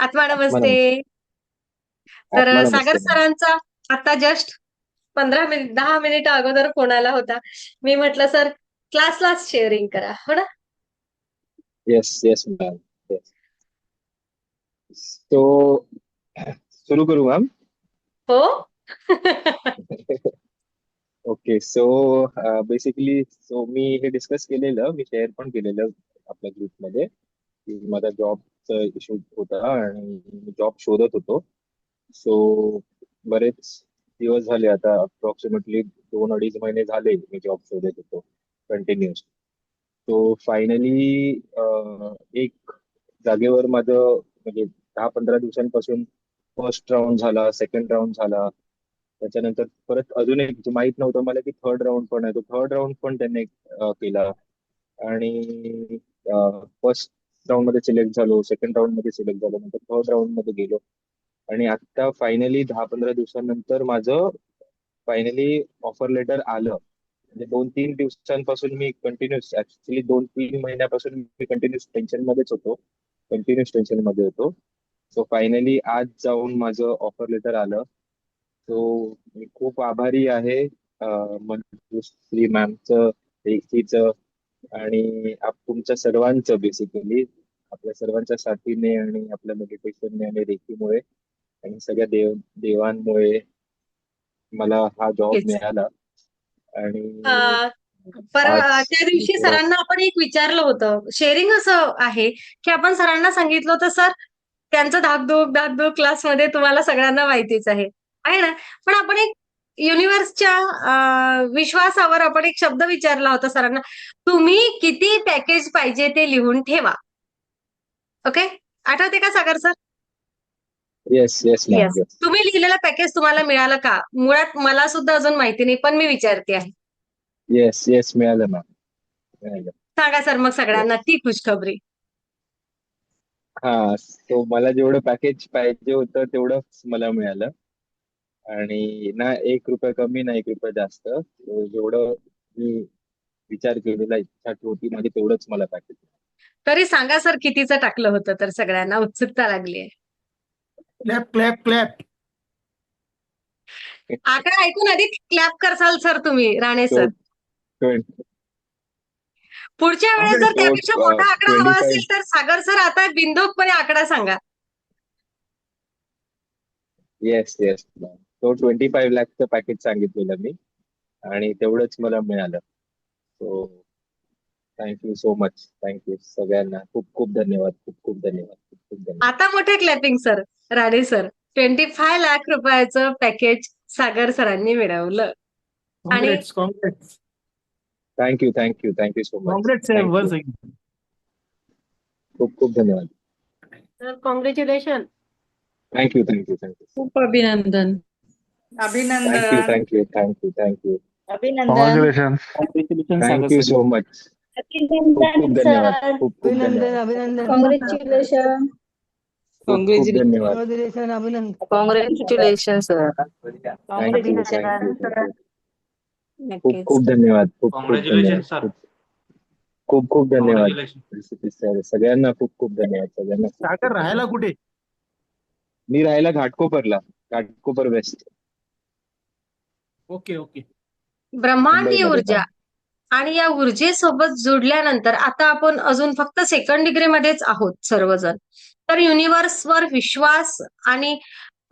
आत्मा नमस्ते तर नमस्ते सागर. सरांचा आता जस्ट पंधरा मिनिट दहा मिनिट अगोदर फोन आला होता. मी म्हटलं सर क्लासला शेअरिंग करा. हो ना? येस येस मॅम तो सुरू करू मॅम हो? ओके सो बेसिकली सो मी हे डिस्कस केलेलं मी शेअर पण केलेलं आपल्या ग्रुपमध्ये की माझा जॉबचा इश्यू होता आणि मी जॉब शोधत होतो. सो बरेच दिवस झाले आता अप्रॉक्सिमेटली दोन अडीच महिने झाले मी जॉब शोधत होतो कंटिन्युअस तो फायनली एक जागेवर माझं म्हणजे दहा पंधरा दिवसांपासून फर्स्ट राऊंड झाला सेकंड राऊंड झाला. त्याच्यानंतर परत अजून एक माहीत नव्हतं मला की थर्ड राऊंड पण आहे. तो थर्ड राऊंड पण त्यांनी केला. आणि फर्स्ट राऊंडमध्ये सिलेक्ट झालो सेकंड राऊंडमध्ये सिलेक्ट झालो नंतर थर्ड राऊंडमध्ये गेलो. आणि आता फायनली दहा पंधरा दिवसानंतर माझं फायनली ऑफर लेटर आलं. म्हणजे दोन तीन दिवसांपासून मी कंटिन्युअस ऍक्च्युली दोन तीन महिन्यापासून मी कंटिन्युअस टेन्शन मध्येच होतो. कंटिन्युअस टेन्शनमध्ये होतो. सो फायनली आज जाऊन माझं ऑफर लेटर आलं. सो मी खूप आभारी आहे मंजुश्री मॅमचं रेखीचं आणि तुमच्या सर्वांचं बेसिकली आपल्या सर्वांच्या साथीने आणि आपल्या मेडिटेशनने आणि रेखीमुळे आणि सगळ्या देव देवांमुळे मला हा जॉब. मिळाला. आणि अं, पर आज त्या दिवशी थोडं- सरांना आपण एक विचारलं होतं. शेअरिंग असं आहे की आपण सरांना सांगितलं होतं सर त्यांचं धाकधूक धाकधूक क्लासमध्ये तुम्हाला सगळ्यांना माहितीच आहे. आहे ना? पण आपण एक युनिव्हर्सच्या अं, विश्वासावर आपण एक शब्द विचारला होता सरांना. तुम्ही किती पॅकेज पाहिजे ते लिहून ठेवा. ओके आठवते का Sagar sir yes yes yes तुम्ही लिहिलेलं पॅकेज तुम्हाला मिळालं का? मुळात मला सुद्धा अजून माहिती नाही पण मी विचारते आहे. येस येस मिळालं मॅम सांगा सर मग सगळ्यांना ती खुशखबरी. हा तो मला जेवढं पॅकेज पाहिजे होतं तेवढंच मला मिळालं. आणि ना एक रुपया कमी ना एक रुपया जास्त. तो जेवढं मी विचार केलेला इच्छा होती माझी तेवढंच मला पॅकेज तरी सांगा सर कितीचं टाकलं होतं तर सगळ्यांना उत्सुकता लागली आहे. Clap clap clap. आकडा ऐकून आधी क्लॅप करसाल सर तुम्ही राणे सर. ट्वेंटी पुढच्या वेळेस जर त्यापेक्षा तो, मोठा आकडा हवा 25 असेल तर सागर सर आता बिंदोकपणे आकडा सांगा. येस येस तो ट्वेंटी फाईव्ह लॅकचं पॅकेज सांगितलेलं मी आणि तेवढंच मला मिळालं. So thank you so much thank you सगळ्यांना. खूप खूप धन्यवाद. खूप खूप धन्यवाद. खूप खूप धन्यवाद. आता मोठे clapping sir Rane sir twenty five lakh रुपयाचं पॅकेज सागर सरांनी मिळवलं. आणि- thank you thank you thank you so much खूप खूप धन्यवाद. Sir congratulation thank you thank you thank you खूप अभिनंदन. थँक्यू अभिनंदन thank you thank you thank you अभिनंदन. Congratulation thank you so much खूप खूप धन्यवाद. खूप खूप धन्यवाद. अभिनंदन. कॉंग्रॅच्युलेशन खूप खूप धन्यवाद कॉंग्रॅच्युलेशन अभिनंदन. कॉंग्रॅच्युलेशन सर थँक्यू थँक्यू खूप नक्कीच खूप धन्यवाद. खूप खूप Congratulations, धन्यवाद. sir. खूप खूप खूप धन्यवाद. Congratulations. सर सगळ्यांना खूप खूप धन्यवाद. सगळ्यांना खूप खूप सागर राहायला धन्यवाद. कुठे? मी राहायला घाटकोपरला. Ghatkopar west okay okay. ब्रह्मांडीय मुंबईमध्ये ऊर्जा. आणि या ऊर्जेसोबत जुडल्यानंतर आता आपण अजून फक्त सेकंड डिग्रीमध्येच आहोत सर्वजण. तर युनिव्हर्सवर विश्वास आणि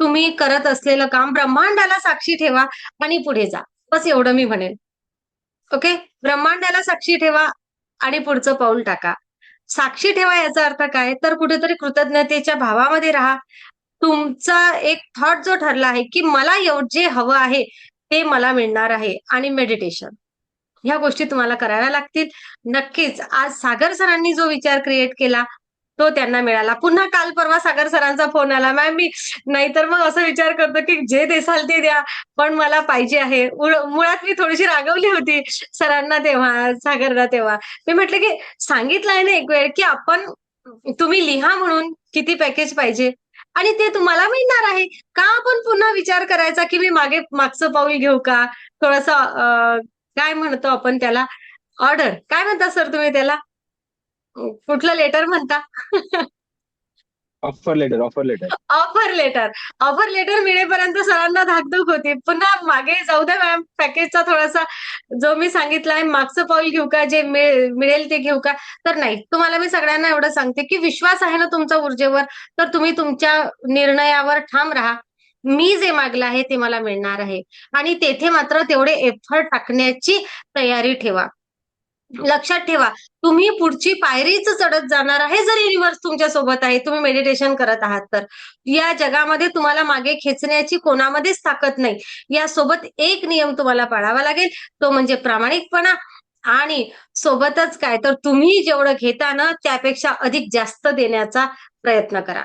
तुम्ही करत असलेलं काम ब्रह्मांडाला साक्षी ठेवा आणि पुढे जा. बस एवढं मी म्हणेन. ओके ब्रह्मांडाला साक्षी ठेवा आणि पुढचं पाऊल टाका. साक्षी ठेवा याचा अर्थ काय? तर कुठेतरी कृतज्ञतेच्या भावामध्ये राहा. तुमचा एक थॉट जो ठरला आहे की मला जे हवं आहे ते मला मिळणार आहे. आणि मेडिटेशन ह्या गोष्टी तुम्हाला कराव्या लागतील. नक्कीच आज सागर सरांनी जो विचार क्रिएट केला तो त्यांना मिळाला. पुन्हा काल परवा सागर सरांचा फोन आला. मॅम मी नाहीतर मग असा विचार करतो की जे देसाल ते द्या पण मला पाहिजे आहे. मुळात मी थोडीशी रागवली होती सरांना तेव्हा सागरला तेव्हा. मी म्हटलं की सांगितलं आहे ना एक वेळ की आपण तुम्ही लिहा म्हणून किती पॅकेज पाहिजे आणि ते तुम्हाला मिळणार आहे. का आपण पुन्हा विचार करायचा की मी मागे मागचं पाऊल घेऊ का? थोडस काय म्हणतो आपण त्याला? ऑर्डर काय म्हणता सर तुम्ही त्याला? कुठलं लेटर म्हणता? Offer letter offer letter offer letter offer letter मिळेपर्यंत सरांना धाकधूक होती. पुन्हा मागे जाऊ द्या मॅम पॅकेजचा थोडासा जो मी सांगितलाय मागचं पाऊल घेऊ का जे मिळ- मिळेल ते घेऊ का? तर नाही. तुम्हाला मी सगळ्यांना एवढं सांगते की विश्वास आहे ना तुमचा ऊर्जेवर तर तुम्ही तुमच्या निर्णयावर ठाम राहा. मी जे मागलं आहे ते मला मिळणार आहे. आणि तेथे मात्र तेवढे एफर्ट टाकण्याची तयारी ठेवा. लक्षात ठेवा तुम्ही पुढची पायरीच चढत जाणार आहे जर युनिव्हर्स तुमच्यासोबत आहे तुम्ही मेडिटेशन करत आहात तर. या जगामध्ये तुम्हाला मागे खेचण्याची कोणामध्येच ताकद नाही. यासोबत एक नियम तुम्हाला पाळावा लागेल तो म्हणजे प्रामाणिकपणा. आणि सोबतच काय तर तुम्ही जेवढं घेता ना त्यापेक्षा अधिक जास्त देण्याचा प्रयत्न करा.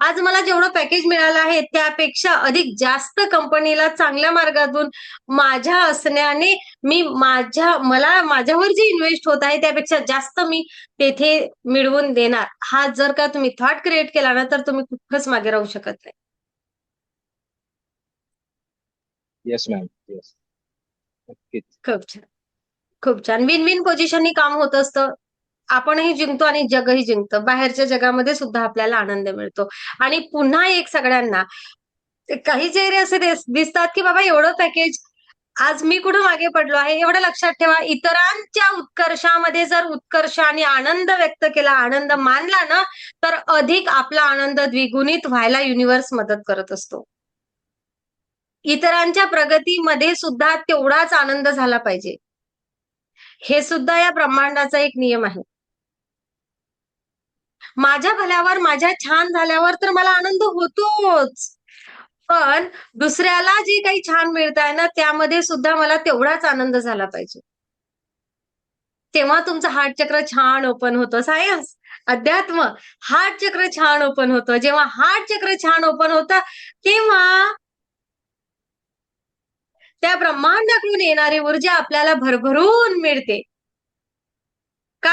आज मला जेवढं पॅकेज मिळालं आहे त्यापेक्षा अधिक जास्त कंपनीला चांगल्या मार्गातून माझ्या असण्याने मी माझ्या मला माझ्यावर जे इन्व्हेस्ट होत आहे त्यापेक्षा जास्त मी तेथे मिळवून देणार. हा जर का तुम्ही थॉट क्रिएट केला ना तर तुम्ही कुठंच मागे राहू शकत नाही. येस मॅम येस खूप छान. खूप छान. विन विन पोझिशननी काम होत असतं. आपणही जिंकतो आणि जगही जिंकतं. बाहेरच्या जगामध्ये सुद्धा आपल्याला आनंद मिळतो. आणि पुन्हा एक सगळ्यांना काही चेहरे असे दिसतात की बाबा एवढं पॅकेज आज मी कुठं मागे पडलो आहे एवढं लक्षात ठेवा. इतरांच्या उत्कर्षामध्ये जर उत्कर्ष आणि आनंद व्यक्त केला आनंद मानला ना तर अधिक आपला आनंद द्विगुणित व्हायला युनिव्हर्स मदत करत असतो. इतरांच्या प्रगतीमध्ये सुद्धा तेवढाच आनंद झाला पाहिजे. हे सुद्धा या ब्रह्मांडाचा एक नियम आहे. माझ्या भल्यावर माझ्या छान झाल्यावर तर मला आनंद होतोच. पण दुसऱ्याला जे काही छान मिळत आहे ना त्यामध्ये सुद्धा मला तेवढाच आनंद झाला पाहिजे. तेव्हा तुमचं हार्ट चक्र छान ओपन होतं सायन्स अध्यात्म हार्ट चक्र छान ओपन होतं. जेव्हा हार्ट चक्र छान ओपन होतं तेव्हा त्या ब्रह्मांडाकडून येणारी ऊर्जा आपल्याला भरभरून मिळते.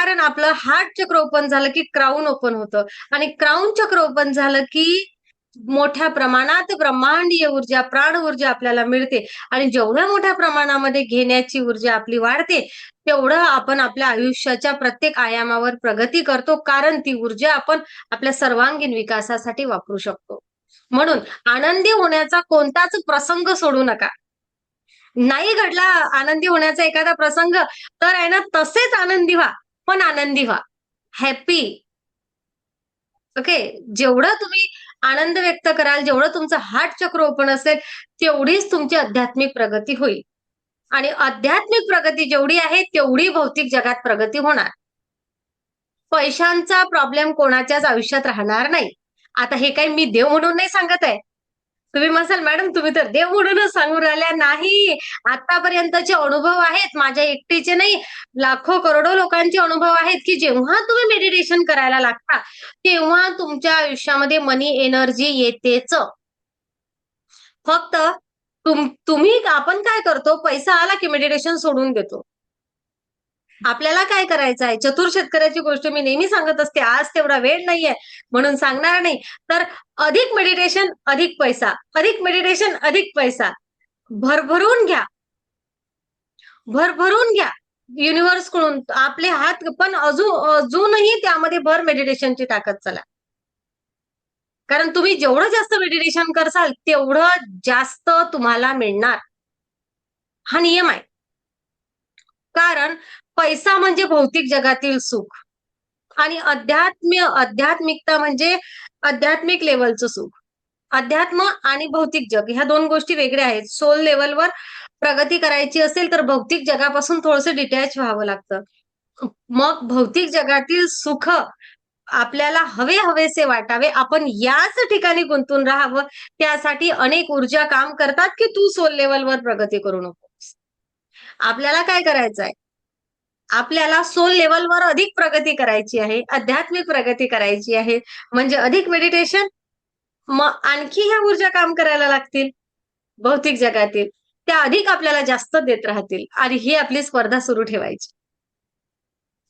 कारण आपलं हार्ट चक्र ओपन झालं की क्राऊन ओपन होतं. आणि क्राऊन चक्र ओपन झालं की मोठ्या प्रमाणात ब्रह्मांडीय ऊर्जा प्राण ऊर्जा आपल्याला मिळते. आणि जेवढ्या मोठ्या प्रमाणामध्ये घेण्याची ऊर्जा आपली वाढते तेवढं आपण आपल्या आयुष्याच्या प्रत्येक आयामावर प्रगती करतो कारण ती ऊर्जा आपण आपल्या सर्वांगीण विकासासाठी वापरू शकतो. म्हणून आनंदी होण्याचा कोणताच प्रसंग सोडू नका. नाही घडला आनंदी होण्याचा एखादा प्रसंग तर आहे ना तसेच आनंदी व्हा. पण आनंदी व्हा. हॅपी ओके जेवढं तुम्ही आनंद व्यक्त कराल जेवढं तुमचं हार्ट चक्र ओपन असेल तेवढीच तुमची आध्यात्मिक प्रगती होईल. आणि आध्यात्मिक प्रगती जेवढी आहे तेवढी भौतिक जगात प्रगती होणार. पैशांचा प्रॉब्लेम कोणाच्याच आयुष्यात राहणार नाही. आता हे काही मी देव म्हणून नाही सांगत आहे. तुम्ही म्हणाल मॅडम तुम्ही तर देव म्हणूनच सांगून राहिल्या. नाही आतापर्यंतचे अनुभव आहेत माझ्या एकटीचे नाही लाखो करोडो लोकांचे अनुभव आहेत की जेव्हा तुम्ही मेडिटेशन करायला लागता तेव्हा तुमच्या आयुष्यामध्ये मनी एनर्जी येतेच. फक्त तुम तुम्ही आपण काय करतो पैसा आला की मेडिटेशन सोडून देतो. आपल्याला काय करायचं आहे चतुर शेतकऱ्याची गोष्ट मी नेहमी सांगत असते आज तेवढा वेळ नाहीये म्हणून सांगणार नाही. तर अधिक मेडिटेशन अधिक पैसा. अधिक मेडिटेशन अधिक पैसा. भरभरून घ्या. भरभरून घ्या. युनिव्हर्सकडून. आपले हात पण अजून अजूनही त्यामध्ये भर मेडिटेशनची ताकद चला. कारण तुम्ही जेवढं जास्त मेडिटेशन करसाल तेवढं जास्त तुम्हाला मिळणार. हा नियम आहे. कारण पैसा म्हणजे भौतिक जगातील सुख. आणि अध्यात्म आध्यात्मिकता म्हणजे आध्यात्मिक लेवलचं सुख. अध्यात्म आणि भौतिक जग ह्या दोन गोष्टी वेगळ्या आहेत. सोल लेवलवर प्रगती करायची असेल तर भौतिक जगापासून थोडंसं डिटॅच व्हावं लागतं. मग भौतिक जगातील सुख आपल्याला हवे हवेसे वाटावे. आपण याच ठिकाणी गुंतून राहावं. त्यासाठी अनेक ऊर्जा काम करतात की तू सोल लेवलवर प्रगती करू नको. आपल्याला काय करायचं आहे आपल्याला सोल लेवलवर अधिक प्रगती करायची आहे आध्यात्मिक प्रगती करायची आहे. म्हणजे अधिक मेडिटेशन मग आणखी ह्या ऊर्जा काम करायला लागतील भौतिक जगातील. त्या अधिक आपल्याला जास्त देत राहतील आणि ही आपली स्पर्धा सुरू ठेवायची.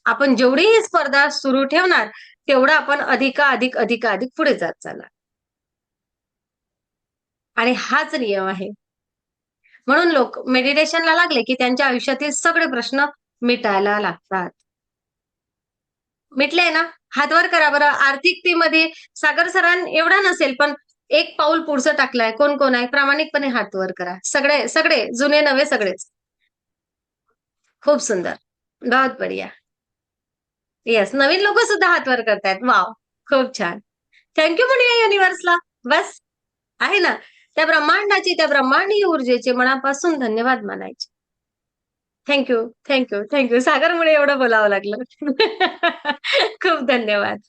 आपण जेवढी ही स्पर्धा सुरू ठेवणार तेवढं आपण अधिकाधिक अधिकाधिक पुढे जात चालणार. आणि हाच नियम आहे. म्हणून लोक मेडिटेशनला लागले की त्यांच्या आयुष्यातील सगळे प्रश्न मिटायला लागतात. मिटले ना? हातवर करा बरं. आर्थिकतेमध्ये सागर सरांन एवढा नसेल पण एक पाऊल पुढचं टाकलाय. कोण कोण आहे? प्रामाणिकपणे हातवर करा. सगळे सगळे जुने नवे सगळेच. खूप सुंदर. बहुत बढिया. येस नवीन लोक सुद्धा हातवर करतायत. वाव खूप छान. थँक्यू म्हणूया युनिव्हर्सला बस. आहे ना? त्या ब्रह्मांडाची त्या ब्रह्मांडीय ऊर्जेचे मनापासून धन्यवाद मानायचे. Thank you thank you thank you सागरमुळे एवढं बोलावं लागलं. खूप धन्यवाद.